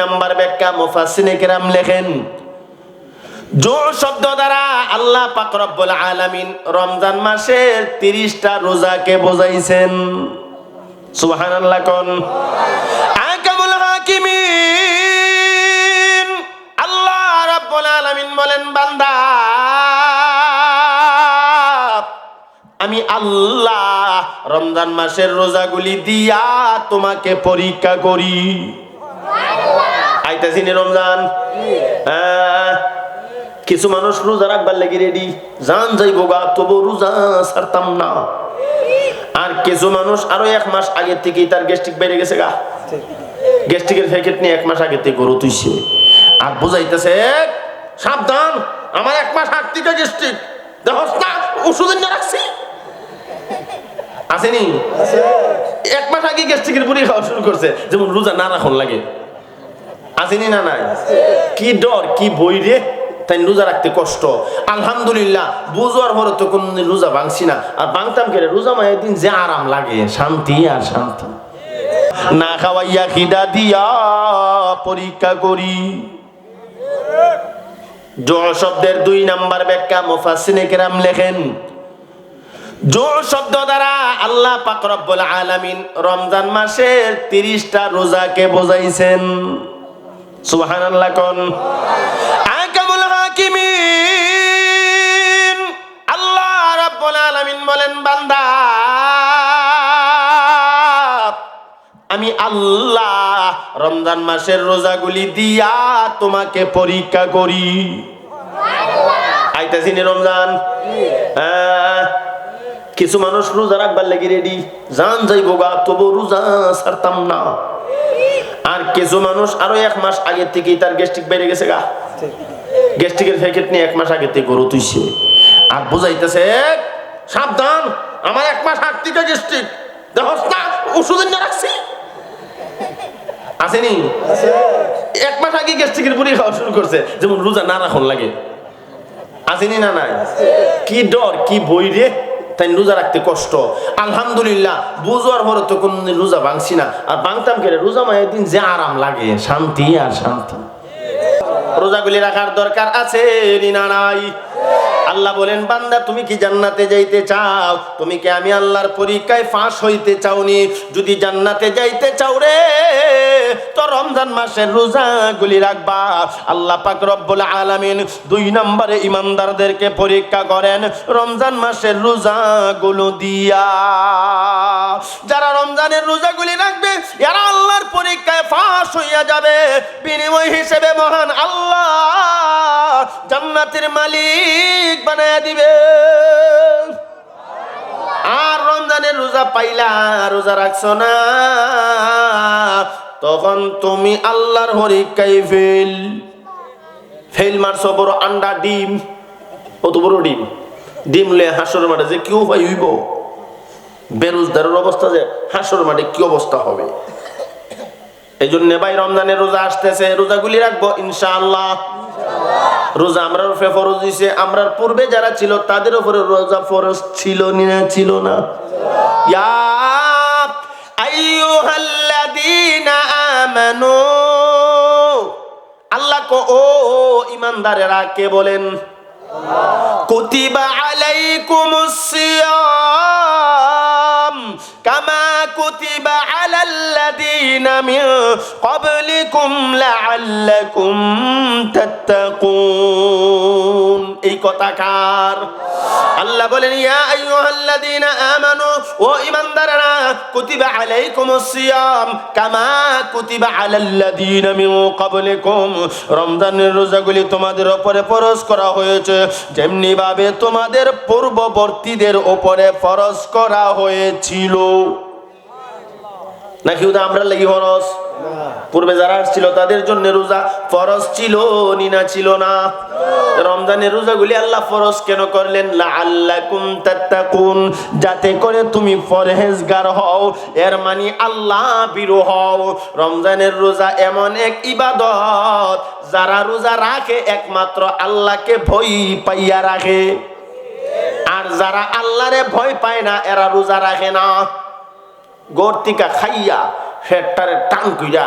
Number ব্যাখ্যা মুফাসসিনে কেরাম লেখেন, জোর শব্দ দ্বারা আল্লাহ পাক রব্বুল আলামিন রমজান মাসের 30টা রোজাকে বোঝাইছেন। সুবহানাল্লাহ কোন? আকামুল হাকিমিন। আল্লাহ রাব্বুল আলামিন বলেন, বান্দা, আমি আল্লাহ রমজান মাসের রোজাগুলি দিয়া তোমাকে পরীক্ষা করি। আইতাছি নি রমজান। কিছু মানুষ রোজা রাখবার লেগে রেডি জান যাইব গা তবু রোজা ছাড়তাম না। আর কিছু মানুষ আরও এক মাস আগে থেকেই তার গ্যাস্ট্রিক বেড়ে গেছে গা। গ্যাস্ট্রিকের প্যাকেট নিয়ে এক মাস আগে থেকে গরু তুইছে। আর বুঝাইতেছে সাবধান আমার এক মাস আগ থেকে গ্যাস্ট্রিক দেখস না ওষুধ না রাখছি। আসেনি? এক মাস আগে গ্যাস্ট্রিকের বুড়ি খাওয়া শুরু করছে। যেমন রোজা না রাখন লাগে। আসেনি না নাই? কি ডর, কি বই রে? তাই রোজা রাখতে কষ্ট। আলহামদুলিল্লাহ বুঝবার পরে তো কোন রোজা ভাঙছি না। আর ভাঙতাম কেন? রোজা মায়ের দিন যে আরাম লাগে, শান্তি আর শান্তি। না খাওয়াইয়া খিদা দিয়া পরীক্ষা করি। জোর শব্দের দুই নাম্বার ব্যাখ্যা মুফাসসিনে কেরাম লেখেন, জোর শব্দ দ্বারা আল্লাহ পাক রব্বুল আলামিন রমজান মাসের 30টা রোজাকে বোঝাইছেন। আল্লাহ বলেন আমি আল্লাহ রমজান মাসের রোজাগুলি দিয়া তোমাকে পরীক্ষা করি। আইতাছি রমজান? হ্যাঁ। কিছু মানুষ রোজা রাখবার লেগে রেডি। জান যাইব গা, তবু রোজা ছাড়তাম না। আর কিছু মানুষ আরও এক মাস আগে থেকেই তার গ্যাস্ট্রিক বেড়ে গেছে গা। গ্যাস্ট্রিকের প্যাকেট নিয়ে এক মাস আগে থেকে গরু তুইছে। আর বুঝাইতেছে, সাবধান, আমার এক মাস আগ থেকে গ্যাস্ট্রিক দেখস না, ওষুধ না রাখছি। আসেনি? এক মাস আগে গ্যাস্ট্রিকের বুড়ি খাওয়া শুরু করছে, যেমন রোজা না রাখন লাগে। আসেনি না নাই? কি ডর, কি বই রে? তাই রোজা রাখতে কষ্ট। আলহামদুলিল্লাহ বুঝবার পরে তো কোন রোজা ভাঙছি না। আর ভাঙতাম কেন? রোজা মায়ের দিন যে আরাম লাগে, শান্তি আর শান্তি। রোজাগুলি রাখার দরকার আছে নাই? আল্লাহ বলেন, বান্দা, তুমি কি জান্নাতে যাইতে চাও? তুমি কি আমি আল্লাহর পরীক্ষায় ফাঁস হইতে চাওনি? যদি জান্নাতে যাইতে চাও রে তো রমজান মাসের রোজাগুলি রাখবা। আল্লাহ পাক রব্বুল আলামিন দুই নম্বরে ইমানদারদেরকে পরীক্ষা করেন রমজান মাসের রোজা রোজাগুলো দিয়া। যারা রমজানের রোজাগুলি রাখবে, এরা আল্লাহর পরীক্ষায় ফাঁস হইয়া যাবে। বিনিময় হিসেবে মহান আল্লাহ জান্নাতের মালিক বানায় দিবে। আর রমজানের রোজা পাইলা, রোজা রাখছো না। তখন তুমি আল্লাহর হরিকাই ফেল। ফেল মারছো বড় আন্ডা ডিম। কত বড় ডিম? ডিম লে হাসর মাঠে যে কেউ পাই হইব। বেরোজগারের অবস্থা যে হাসর মাঠে কি অবস্থা হবে? এই জন্য ভাই রমজানের রোজা আসতেছে, রোজাগুলি রাখব ইনশাআল্লাহ। রোজা আমরা ফরজ দিছে আমরার পূর্বে যারা ছিল তাদের উপরে রোজা ফরজ ছিল না ছিল না। ইয়া আমানু আল্লাহ কো, ও, ইমানদারেরা কে বলেন? কুতিবা আলাইকুমুস সিয়াম কামা কুতিবা আলাল্লাযীনা মিন ক্বাবলিকুম লাআল্লাকুম তাত্তাকুন। এই কথা কার? আল্লাহ বলেন, ইয়া আইয়ুহাল্লাযীনা আমানু, ও ঈমানদাররা, কুতিবা আলাইকুমুস সিয়াম কামা কুতিবা আলাল্লাযীনা মিন ক্বাবলিকুম। রমজানের রোজাগুলি তোমাদের উপরে ফরজ করা হয়েছে। যেমনি ভাবে তোমাদের পূর্ববর্তীদের উপরে ফরজ করা হয়েছিল। নাকি ওটা আমরা লাগি ফরজ? পূর্বে যারা আসছিল তাদের জন্য রোজা ফরজ ছিল নিনা ছিল না? রমজানের রোজাগুলি আল্লাহ ফরজ কেন করলেন? যাতে করে তুমি পরহেজগার হও, এর মানে আল্লাহ বিরো হও রমজানের রোজা এমন এক ইবাদত, যারা রোজা রাখে একমাত্র আল্লাহকে ভয় পাইয়া রাখে। আর যারা আল্লাহরে ভয় পায় না, এরা রোজা রাখে না। গর্তিকা খাইয়া ফেটটারে টান কইরা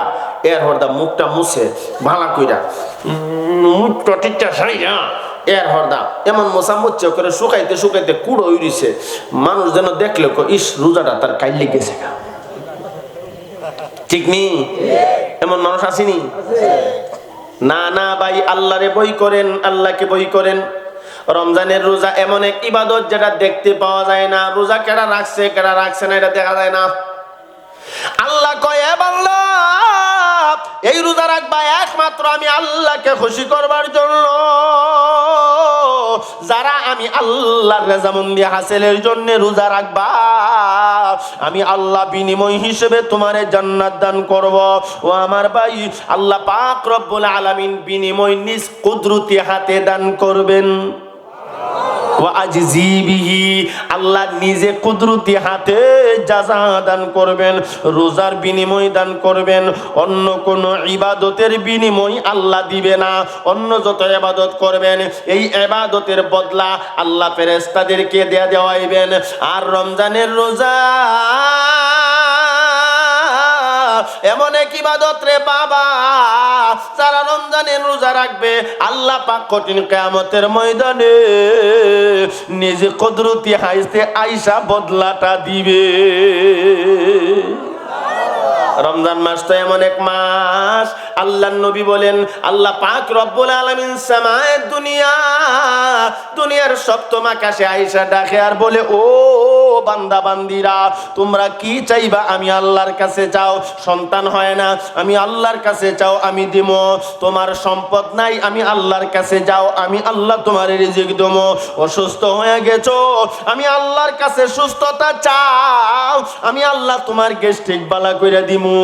এর হরদা মুখটা মুছে, ভালা কইরা মুখটা টিচা সাইরা এর হরদা এমন মোসা মুচ্ছে করে শুকাইতে শুকাইতে কুড়ো উড়িছে মানুষ যেন দেখলে ইস, রোজাটা তার কাইলে গেছে ঠিক নি? এমন মানুষ আসেনি? না না ভাই, আল্লাহরে বই করেন, আল্লাহকে বই করেন। রমজানের রোজা এমন এক ইবাদত যেটা দেখতে পাওয়া যায় না। রোজা কেডা রাখছে কেডা রাখছে না, এটা দেখা যায় না। এই রোজা রাখবা একমাত্র আমি আল্লাহকে খুশি করবার জন্য। যারা আমি আল্লাহর রেজামন্দি হাসিলের জন্য রোজা রাখবা, আমি আল্লাহ বিনিময় হিসেবে তোমারে জান্নাত দান করব। ও আমার ভাই, আল্লাহ পাক রব্বুল আলামিন বিনিময় নিজ কুদরতি হাতে দান করবেন। আল্লাহ নিজে কুদরতি হাতে জাযা দান করবেন, রোজার বিনিময় দান করবেন, অন্য কোন ইবাদতের বিনিময় আল্লাহ দিবে না, অন্য যত এবাদত করবেন, এই এবাদতের বদলা আল্লাহ ফেরেস্তাদেরকে দেয়া দেওয়াইবেন। আর রমজানের রোজা এমন এক ইবাদত রে বাবা যারা রমজানের রোজা রাখবে। আল্লাহ পাক কঠিন কেয়ামতের ময়দানে নিজে কদরতি হাইতে আইসা বদলাটা দিবে। রমজান মাস তো এমন এক মাস আল্লাহ নবী বলেন, আল্লাহ পাক রব্বুল আলামিন সামায়ের দুনিয়া, দুনিয়ার সপ্তম আকাশে আইসা ডাকে আর বলে, ও বান্দা বান্দিরা তোমরা কি চাইবা আমি আল্লাহর কাছে চাও সন্তান হয় না, আমি আল্লাহর কাছে চাও আমি দিব। তোমার সম্পদ নাই, আমি আল্লাহর কাছে যাও, আমি আল্লাহ তোমার রিজিক দেবো। অসুস্থ হয়ে গেছো, আমি আল্লাহর কাছে সুস্থতা চাও, আমি আল্লাহ তোমার গেস্টিক বালা কইরা দিমু।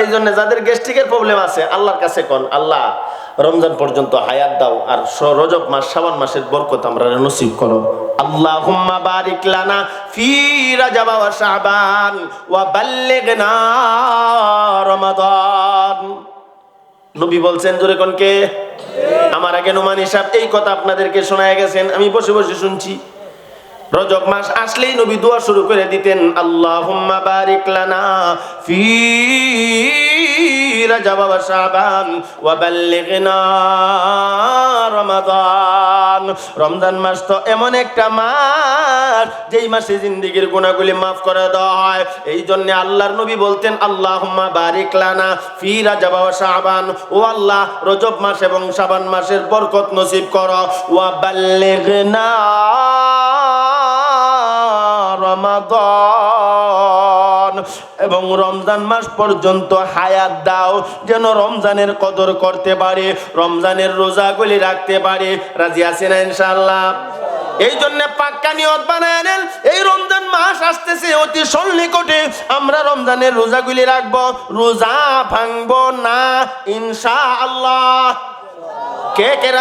এই জন্য যাদের গ্যাস্ট্রিকের প্রবলেম আছে, আল্লাহর কাছে কোন, আল্লাহ রমজান পর্যন্ত হায়াত দাও আর রজব মাস শাবান মাসের বরকত আমরা নসিব করো। আল্লাহুম্মা বারিক লানা ফি রাজাব ওয়া শাবান ওয়া বাল্লিগনা রমাদান। নবী বলছেন, জোরে কোন কে? আমার আগে নোমান হিসাব, এই কথা আপনাদেরকে শোনায় গেছেন, আমি বসে বসে শুনছি। রজব মাস আসলেই নবী দোয়া শুরু করে দিতেন, আল্লাহুম্মা বারিক লানা ফি রাজাব ওয়া শাবান ওয়া বাল্লিগনা রমাদান। রমজান মাস তো এমন একটা মাস, যেই মাসে জিন্দেগির গুনাহগুলি মাফ করে দেওয়া হয়। এই জন্য আল্লাহর নবী বলতেন, আল্লাহুম্মা বারিক লানা ফি রাজাব ওয়া শাবান। ও আল্লাহ, রজব মাস এবং শাবান মাসের বরকত নসিব করো। ওয়া বাল্লিগনা রমাদান। এবং রমজান মাস পর্যন্ত হায়াত দাও, যেন রমজানের কদর করতে পারে, রমজানের রোজাগুলি রাখতে পারে। রাজি আছে না ইনশাআল্লাহ? এই জন্য পাক্কা নিয়ত বানায় নেন, এই রমজান মাস আসতেছে অতি সন্নিকটে, আমরা রমজানের রোজাগুলি রাখব, রোজা ভাঙবো না, ইনশাআল্লাহ। কে কে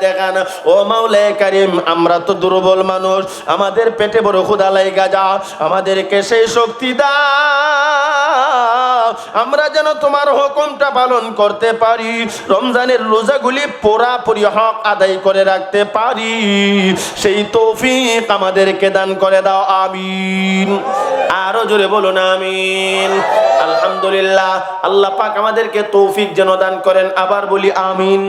দেখান। ও আমরা তো দুর্বল মানুষ। আমাদের পেটে বড় ক্ষুধা লাইগা যা। আমাদেরকে সেই শক্তি দা আমরা যেন তোমার হুকুমটা পালন করতে পারি। রমজানের রোজাগুলি পুরাপুরি হক আদায় করে রাখতে পারি। সেই তৌফিক আমাদেরকে দান করে দাও। আমিন। আরও জোরে বলুন, আমিন। আলহামদুলিল্লাহ, আল্লাহ পাক আমাদেরকে তৌফিক যেন দান করেন, আবার বলি আমিন।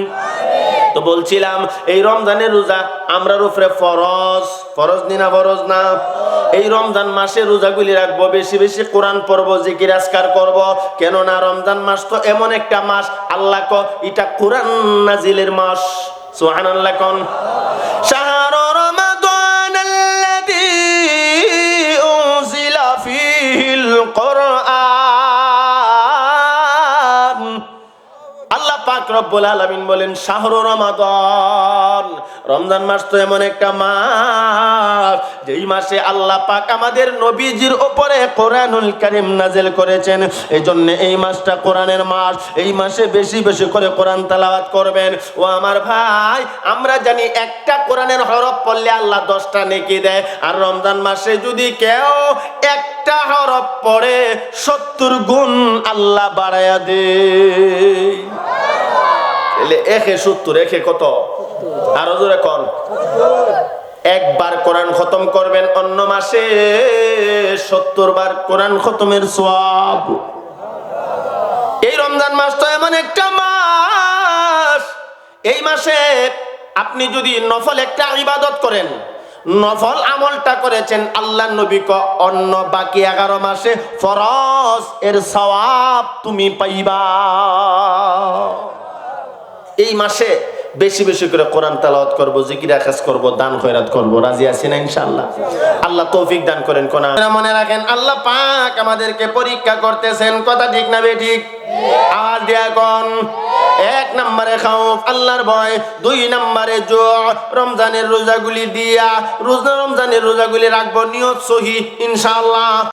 তো বলছিলাম, এই রমজানের রোজা আমরার উপরে ফরজ ফরজ নি না ফরজ না? এই রমজান মাসে রোজাগুলি রাখব, বেশি বেশি কোরআন পড়ব, জিকির আজকার করব। কেননা রমজান মাস তো এমন একটা মাস, আল্লাহ ক এটা কোরআন নাজিলের মাস। সুবহানাল্লাহ কোন। শাহরু রব্বুল আলামিন বলেন, শাহরু রমাদান। রমজান মাস তো এমন একটা মাস, যেই মাসে আল্লাহ পাক আমাদের নবীজির উপরে কোরআনুল কারীম নাজিল করেছেন। এই জন্য এই মাসটা কোরআনের মাস, এই মাসে বেশি বেশি করে কোরআন তেলাওয়াত করবেন। ও আমার ভাই, আমরা জানি একটা কোরআনের হরফ পড়লে আল্লাহ দশটা নেকি দেয়। আর রমজান মাসে যদি কেউ একটা হরফ পড়ে, সত্তর গুণ আল্লাহ বাড়ায়া দেয়। এলে একে সত্তর একে কত? আরও জোরে কন। একবার কোরআন খতম করবেন অন্য মাসে সত্তর বার কোরআন খতমের সওয়াব। এই রমজান মাসটা এমন একটা মাস। এই মাসে আপনি যদি নফল একটা ইবাদত করেন নফল আমলটা করেছেন আল্লাহ নবী ক অন্য বাকি এগারো মাসে ফরজ এর সওয়াব তুমি পাইবা। এই মাসে বেশি বেশি করে কোরআন তালাওয়াত করব, জিকির আকাশ করব, দান খয়রাত করব। রাজি আছি না ইনশাআল্লাহ? আল্লাহ তৌফিক দান করেন, কোন। মনে রাখেন, আল্লাহ পাক আমাদেরকে পরীক্ষা করতেছেন। কথা ঠিক না বে ঠিক? আওয়াজ দিয়া কোন। এক নম্বরে খাউফ, আল্লাহর ভয়। দুই নম্বরে জো রমজানের রোজাগুলি দিয়া, রোজা রমজানের রোজাগুলি রাখব, নিয়ত সহি, ইনশাআল্লাহ।